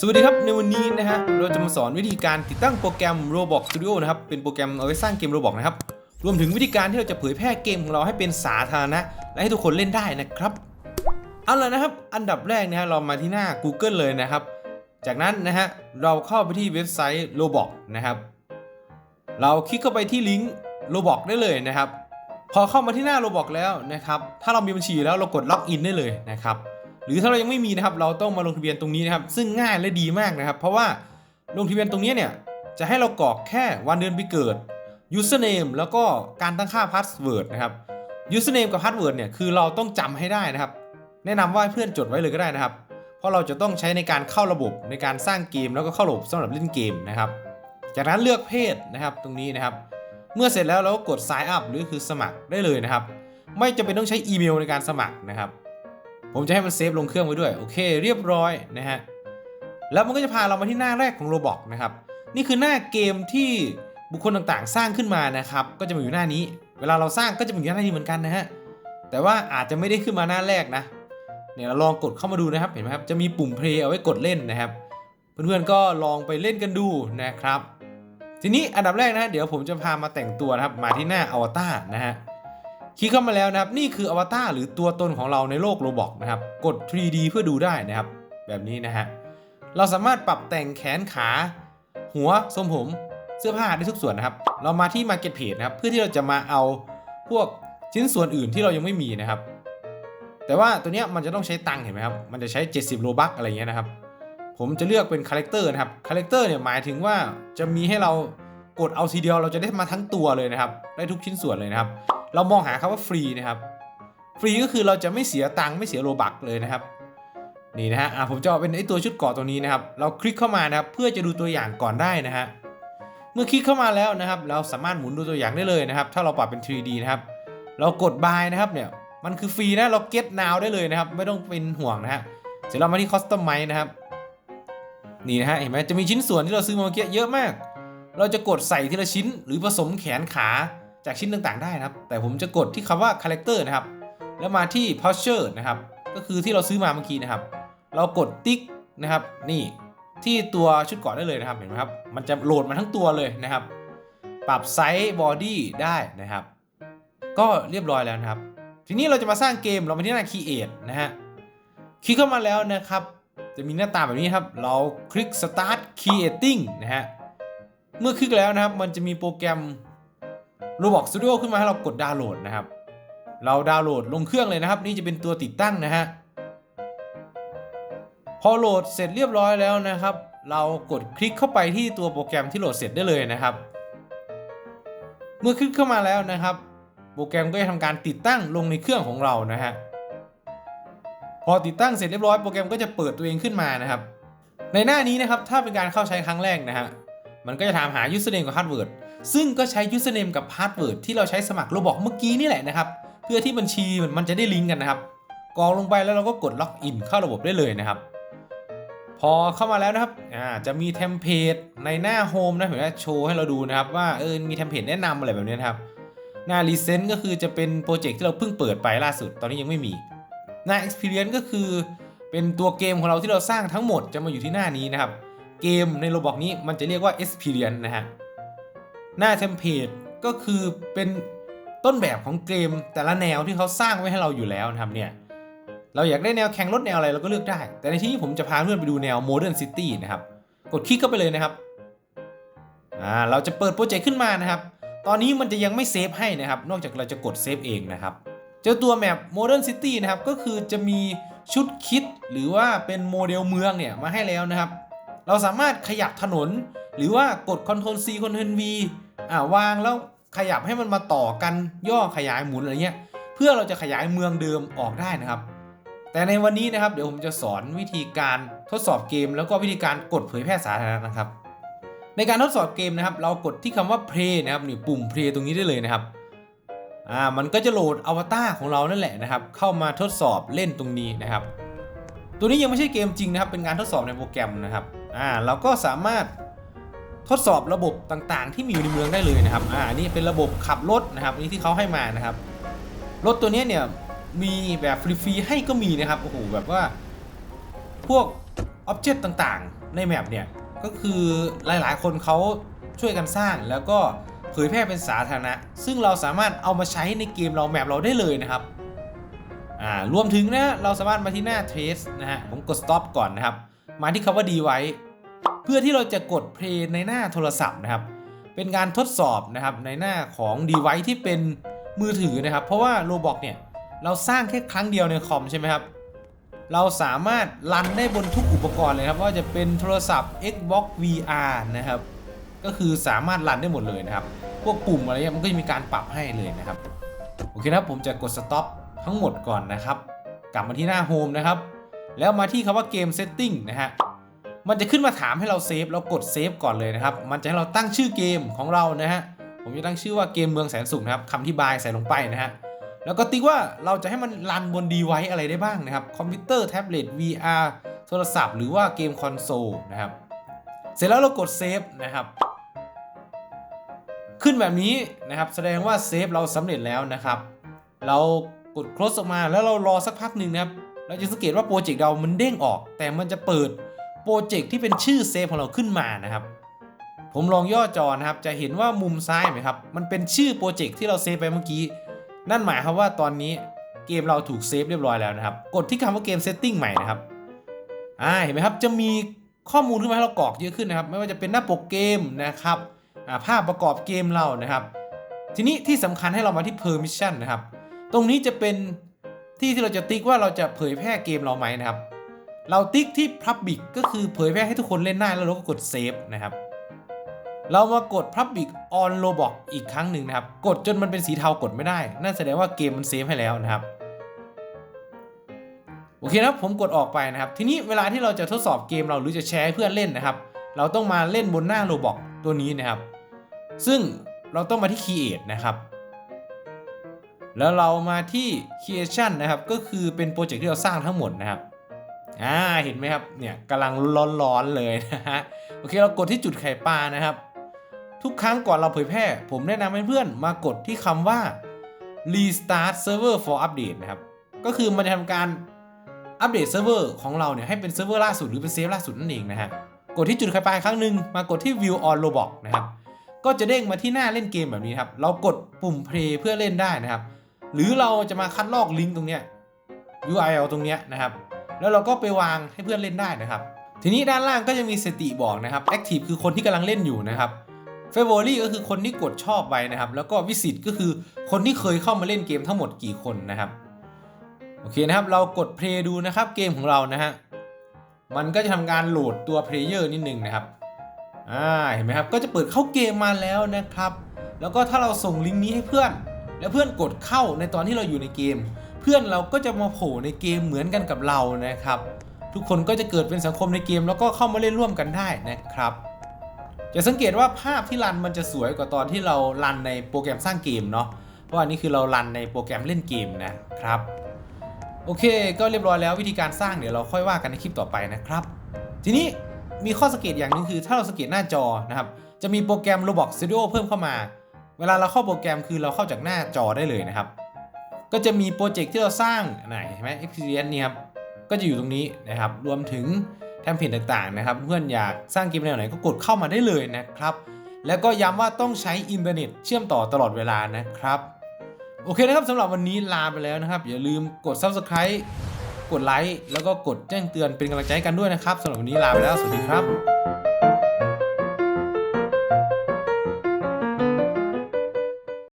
สวัสดีครับ ในวันนี้นะฮะเราจะมาสอนวิธีการติดตั้งโปรแกรม Roblox Studio นะครับ เป็นโปรแกรมเอาไว้สร้างเกม Roblox นะครับ รวมถึงวิธีการที่เราจะเผยแพร่เกมของเราให้เป็นสาธารณะ และให้ทุกคนเล่นได้นะครับ เอาละนะครับ อันดับแรกนะฮะเรามาที่หน้า Google เลยนะครับ จากนั้นนะฮะเราเข้าไปที่เว็บไซต์ Roblox นะครับ เราคลิกเข้าไปที่ลิงก์ Roblox ได้เลยนะครับ พอเข้ามาที่หน้า Roblox แล้วนะครับ ถ้าเรามีบัญชีแล้วเรากดล็อกอินได้เลยนะครับ หรือถ้าเรายังไม่มีนะครับ เราต้องมาลงทะเบียนตรงนี้นะครับ ซึ่งง่ายและดีมากนะครับ เพราะว่าลงทะเบียนตรงนี้เนี่ยจะให้เรากรอกแค่วันเดือนปีเกิด username แล้วก็การตั้งค่า password นะครับ username กับ password เนี่ยคือเราต้องจำให้ได้นะครับ แนะนำว่าให้เพื่อนจดไว้เลยก็ได้นะครับ เพราะเราจะต้องใช้ในการเข้าระบบในการสร้างเกมแล้วก็เข้าระบบสำหรับเล่นเกมนะครับ จากนั้นเลือกเพศนะครับตรงนี้นะครับ เมื่อเสร็จแล้วเราก็กด sign up หรือคือสมัครได้เลยนะครับ ไม่จำเป็นต้องใช้อีเมลในการสมัครนะครับ ผมจะให้มันเซฟลงเครื่องไว้ด้วย โอเค เรียบร้อยนะฮะ แล้วมันก็จะพาเรามาที่หน้าแรกของ Roblox นะครับ นี่คือหน้าเกมที่บุคคลต่างๆ สร้างขึ้นมานะครับ ก็จะมาอยู่หน้านี้ เวลาเราสร้างก็จะมาอยู่หน้านี้เหมือนกันนะฮะ แต่ว่าอาจจะไม่ได้ขึ้นมาหน้าแรกนะ เนี่ยเราลองกดเข้ามาดูนะครับ เห็นไหมครับ จะมีปุ่ม play เอาไว้กดเล่นนะครับ เพื่อนๆ ก็ลองไปเล่นกันดูนะครับ ทีนี้อันดับแรกนะ เดี๋ยวผมจะพามาแต่งตัวนะครับ มาที่หน้าอวตารนะฮะ คลิกเข้ามาแล้วนะครับ นี่คืออวตารหรือตัวตนของเราในโลกโรบอกนะครับ กด 3D เพื่อดูได้นะครับ แบบนี้นะฮะ เราสามารถปรับแต่งแขนขา หัวทรงผมเสื้อผ้าได้ทุกส่วนนะครับ เรามาที่ Market Page นะครับ เพื่อที่เราจะมาเอาพวกชิ้นส่วนอื่นที่เรายังไม่มีนะครับ แต่ว่าตัวเนี้ยมันจะต้องใช้ตังค์เห็นไหมครับ มันจะใช้ 70 โลบักอะไรเงี้ยนะครับ ผมจะเลือกเป็นคาแรคเตอร์นะครับ คาแรคเตอร์เนี่ยหมายถึงว่าจะมีให้เรากดเอาทีเดียวเราจะได้มาทั้งตัวเลยนะครับ ได้ทุกชิ้นส่วนเลยนะครับ เรามองหาคำว่าฟรีนะครับ ฟรีก็คือเราจะไม่เสียตังค์ไม่เสียโลบักเลยนะครับ นี่นะฮะอะผมจะเอาเป็นไอตัวชุดเกาะตัวนี้นะครับ เราคลิกเข้ามานะครับเพื่อจะดูตัวอย่างก่อนได้นะฮะ เมื่อคลิกเข้ามาแล้วนะครับ เราสามารถหมุนดูตัวอย่างได้เลยนะครับ ถ้าเราปรับเป็น 3D นะครับ เรากด buy นะครับเนี่ย มันคือฟรีนะ เรา get now ได้เลยนะครับ ไม่ต้องเป็นห่วงนะฮะ เสร็จเรามาที่ customize นะครับ นี่นะฮะ เห็นไหมจะมีชิ้นส่วนที่เราซื้อมาเมื่อกี้เยอะมาก เราจะกดใส่ทีละชิ้นหรือผสมแขนขา จากชิ้นต่างๆได้นะครับ แต่ผมจะกดที่คำว่า character นะครับ แล้วมาที่ posture นะครับ ก็คือที่เราซื้อมาเมื่อกี้นะครับ เรากดติ๊กนะครับ นี่ที่ตัวชุดเกาะได้เลยนะครับเห็นไหมครับ มันจะโหลดมาทั้งตัวเลยนะครับ ปรับไซส์บอดี้ได้นะครับ ก็เรียบร้อยแล้วนะครับ ทีนี้เราจะมาสร้างเกมเรามาที่หน้า create นะฮะคลิกเข้ามาแล้วนะครับ จะมีหน้าตาแบบนี้ครับ เราคลิก start creating นะฮะ เมื่อคลิกแล้วนะครับ มันจะมีโปรแกรม Roblox Studio ขึ้นมาให้เรากดดาวน์โหลดนะครับ เราดาวน์โหลดลงเครื่องเลยนะครับ นี่จะเป็นตัวติดตั้งนะฮะพอโหลดเสร็จเรียบร้อยแล้วนะครับ เรากดคลิกเข้าไปที่ตัวโปรแกรมที่โหลดเสร็จได้เลยนะครับ เมื่อคลิกเข้ามาแล้วนะครับ โปรแกรมก็จะทำการติดตั้งลงในเครื่องของเรานะฮะพอติดตั้งเสร็จเรียบร้อยโปรแกรมก็จะเปิดตัวเองขึ้นมานะครับ ในหน้านี้นะครับถ้าเป็นการเข้าใช้ครั้งแรกนะฮะมันก็จะถามหา username กับ password ซึ่งก็ใช้ username กับ password ที่เราใช้สมัคร Roblox เมื่อกี้นี่แหละนะครับเพื่อที่บัญชีมันจะได้ลิงก์กันนะครับกรอกลงไปแล้วเราก็กดล็อกอินเข้าระบบได้เลยนะครับ พอเข้ามาแล้วนะครับอ่าจะมีเทมเพลตในหน้าโฮมนะผมจะโชว์ให้เราดูนะครับว่าเออมีเทมเพลตแนะนำอะไรแบบนี้นะครับหน้า Recent ก็คือจะเป็นโปรเจกต์ที่เราเพิ่งเปิดไปล่าสุด ตอนนี้ยังไม่มี หน้า Experience ก็คือ เป็นตัวเกมของเราที่เราสร้างทั้งหมดจะมาอยู่ที่หน้านี้นะครับ เกมในโรบอกนี้มันจะเรียกว่า Experience นะฮะ หน้า Template ก็คือเป็นต้นแบบของเกมแต่ละแนวที่เขาสร้างไว้ให้เราอยู่แล้วนะครับเนี่ยเราอยากได้แนวแข่งรถแนวอะไรเราก็เลือกได้ แต่ในที่นี้ผมจะพาเพื่อนไปดูแนว Modern City นะครับ กดคลิกเข้าไปเลยนะครับอ่าเราจะเปิดโปรเจกต์ขึ้นมานะครับ ตอนนี้มันจะยังไม่เซฟให้นะครับ นอกจากเราจะกดเซฟเองนะครับ เจ้าตัวแมป Modern City นะครับ ก็คือจะมีชุดคิดหรือว่าเป็นโมเดลเมืองเนี่ยมาให้แล้วนะครับ เราสามารถขยับถนน หรือว่ากด Ctrl C Ctrl V อ่าวางแล้วขยับให้มันมาต่อกันย่อขยายหมุนอะไรเงี้ยเพื่อเราจะขยายเมืองเดิมออกได้นะครับ แต่ในวันนี้นะครับเดี๋ยวผมจะสอนวิธีการทดสอบเกม แล้วก็วิธีการกดเผยแพร่สาธารณะนะครับ ในการทดสอบเกมนะครับ เรากดที่คำว่า play นะครับนี่ปุ่ม play ตรงนี้ได้เลยนะครับอ่ามันก็จะโหลดอวตารของเรานั่นแหละนะครับ เข้ามาทดสอบเล่นตรงนี้นะครับ ตัวนี้ยังไม่ใช่เกมจริงนะครับ เป็นการทดสอบในโปรแกรมนะครับอ่าเราก็สามารถ ทดสอบระบบต่างๆ ที่มีอยู่ในเมืองได้เลยนะครับ อ่า นี่เป็นระบบขับรถนะครับนี่ที่เขาให้มานะครับ รถตัวนี้เนี่ยมีแบบฟรีๆให้ก็มีนะครับ โอ้โห แบบว่า พวกอ็อบเจกต์ต่างๆ ในแมปเนี่ย ก็คือหลายๆ คนเขาช่วยกันสร้างแล้วก็เผยแพร่เป็นสาธารณะ ซึ่งเราสามารถเอามาใช้ในเกมเราแมปเราได้เลยนะครับ อ่า รวมถึงนะ เราสามารถมาที่หน้า trace นะฮะ ผมกด stop ก่อนนะครับ มาที่คำว่า device เพื่อที่เราจะกด play ในหน้าโทรศัพท์นะครับ เป็นการทดสอบนะครับในหน้าของ device ที่เป็นมือถือนะครับ เพราะว่า Roblox เนี่ยเราสร้างแค่ครั้งเดียวในคอมใช่ไหมครับ เราสามารถรันได้บนทุกอุปกรณ์เลยครับว่าจะเป็นโทรศัพท์ Xbox VR นะครับ ก็คือสามารถรันได้หมดเลยนะครับ พวกปุ่มอะไรเงี้ยมันก็จะมีการปรับให้เลยนะครับ โอเคนะครับผมจะกด stop ทั้งหมดก่อนนะครับ กลับมาที่หน้า home นะครับ แล้วมาที่คำว่าเกม setting นะฮะ มันจะขึ้นมาถามให้เราเซฟเรากดเซฟก่อนเลยนะครับ มันจะให้เราตั้งชื่อเกมของเรานะฮะ ผมจะตั้งชื่อว่าเกมเมืองแสนสุขนะครับคำที่บายใส่ลงไปนะฮะ แล้วก็ติ๊กว่าเราจะให้มันรันบนดีไวอะไรได้บ้างนะครับ คอมพิวเตอร์แท็บเล็ต VR โทรศัพท์หรือว่าเกมคอนโซลนะครับ เสร็จแล้วเรากดเซฟนะครับ ขึ้นแบบนี้นะครับ แสดงว่าเซฟเราสำเร็จแล้วนะครับ เรากด close ออกมาแล้วเรารอสักพักหนึ่งนะครับ เราจะสังเกตว่าโปรเจกต์เรามันเด้งออก แต่มันจะเปิด โปรเจกต์ที่เป็นชื่อเซฟของเราขึ้นมานะครับ ผมลองย่อจอนะครับ จะเห็นว่ามุมซ้ายไหมครับ มันเป็นชื่อโปรเจกต์ที่เราเซฟไปเมื่อกี้ นั่นหมายความว่าตอนนี้เกมเราถูกเซฟเรียบร้อยแล้วนะครับ กดที่คำว่าเกมเซตติ้งใหม่นะครับ อ่า เห็นไหมครับ จะมีข้อมูลขึ้นมาให้เรากรอกเยอะขึ้นนะครับ ไม่ว่าจะเป็นหน้าปกเกมนะครับอ่าภาพประกอบเกมเรานะครับ ทีนี้ที่สำคัญให้เรามาที่ permission นะครับ ตรงนี้จะเป็นที่ที่เราจะติ๊กว่าเราจะเผยแพร่เกมเราไหมนะครับ เราติ๊กที่ public ก็คือเผยแพร่ให้ทุกคนเล่นได้แล้วเราก็กด save นะครับ เรามากด public on roblox อีกครั้งหนึ่งนะครับ กดจนมันเป็นสีเทากดไม่ได้ นั่นแสดงว่าเกมมันเซฟให้แล้วนะครับโอเคนะครับผมกดออกไปนะครับ ทีนี้เวลาที่เราจะทดสอบเกมเราหรือจะแชร์ให้เพื่อนเล่นนะครับ เราต้องมาเล่นบนหน้า roblox ตัวนี้นะครับ ซึ่งเราต้องมาที่ create นะครับ แล้วเรามาที่ creation นะครับ ก็คือเป็นโปรเจกต์ที่เราสร้างทั้งหมดนะครับ อ่าเห็นไหมครับเนี่ยกำลังร้อนๆเลยนะฮะโอเคเรากดที่จุดไข่ปลานะครับ ทุกครั้งก่อนเราเผยแพร่ ผมแนะนำให้เพื่อนมากดที่คำว่า restart server for update นะครับ ก็คือมันจะทำการอัปเดตเซิร์ฟเวอร์ของเราเนี่ยให้เป็นเซิร์ฟเวอร์ล่าสุดหรือเป็นเซฟล่าสุดนั่นเองนะฮะกดที่จุดไข่ปลาครั้งหนึ่งมากดที่ view on roblox นะครับก็จะเด้งมาที่หน้าเล่นเกมแบบนี้ครับ เรากดปุ่ม play เพื่อเล่นได้นะครับ หรือเราจะมาคัดลอกลิงก์ตรงเนี้ย URL ตรงเนี้ยนะครับ แล้วเราก็ไปวางให้เพื่อนเล่นได้นะครับ ทีนี้ด้านล่างก็จะมีสติบอกนะครับ Active คือคนที่กำลังเล่นอยู่นะครับ Favorite ก็คือคนที่กดชอบไว้นะครับ แล้วก็ Visit ก็คือคนที่เคยเข้ามาเล่นเกมทั้งหมดกี่คนนะครับ โอเคนะครับ เรากด play ดูนะครับเกมของเรานะฮะ มันก็จะทำการโหลดตัว player นิดนึงนะครับ อ่า เห็นไหมครับ ก็จะเปิดเข้าเกมมาแล้วนะครับ แล้วก็ถ้าเราส่งลิงก์นี้ให้เพื่อน แล้วเพื่อนกดเข้าในตอนที่เราอยู่ในเกม พื่อนเราก็จะมาโผล่ในเกมเหมือนกันกับเรานะครับ ทุกคนก็จะเกิดเป็นสังคมในเกมแล้วก็เข้ามาเล่นร่วมกันได้นะครับ จะสังเกตว่าภาพที่รันมันจะสวยกว่าตอนที่เรารันในโปรแกรมสร้างเกมเนาะเพราะอันนี้คือเรารันในโปรแกรมเล่นเกมนะครับโอเค ก็เรียบร้อยแล้ววิธีการสร้างเดี๋ยวเราค่อยว่ากันในคลิปต่อไปนะครับ ทีนี้มีข้อสังเกตอย่างหนึงคือถ้าเราสังเกตหน้าจอนะครับจะมีโปรแกรม Roblox Studio เพิ่มเข้ามา เวลาเราเข้าโปรแกรมคือเราเข้าจากหน้าจอได้เลยนะครับ ก็จะมีโปรเจกต์ที่เราสร้างไหนเห็นไหม Experience นี่ครับ ก็จะอยู่ตรงนี้นะครับ รวมถึงแทมเพลตต่างๆนะครับ เพื่อนอยากสร้างเกมแนวไหนก็กดเข้ามาได้เลยนะครับ แล้วก็ย้ำว่าต้องใช้อินเทอร์เน็ตเชื่อมต่อตลอดเวลานะครับ โอเคนะครับสำหรับวันนี้ลาไปแล้วนะครับ อย่าลืมกด Subscribe กดไลค์แล้วก็กดแจ้งเตือนเป็นกำลังใจกันด้วยนะครับสำหรับวันนี้ลาไปแล้วสวัสดีครับ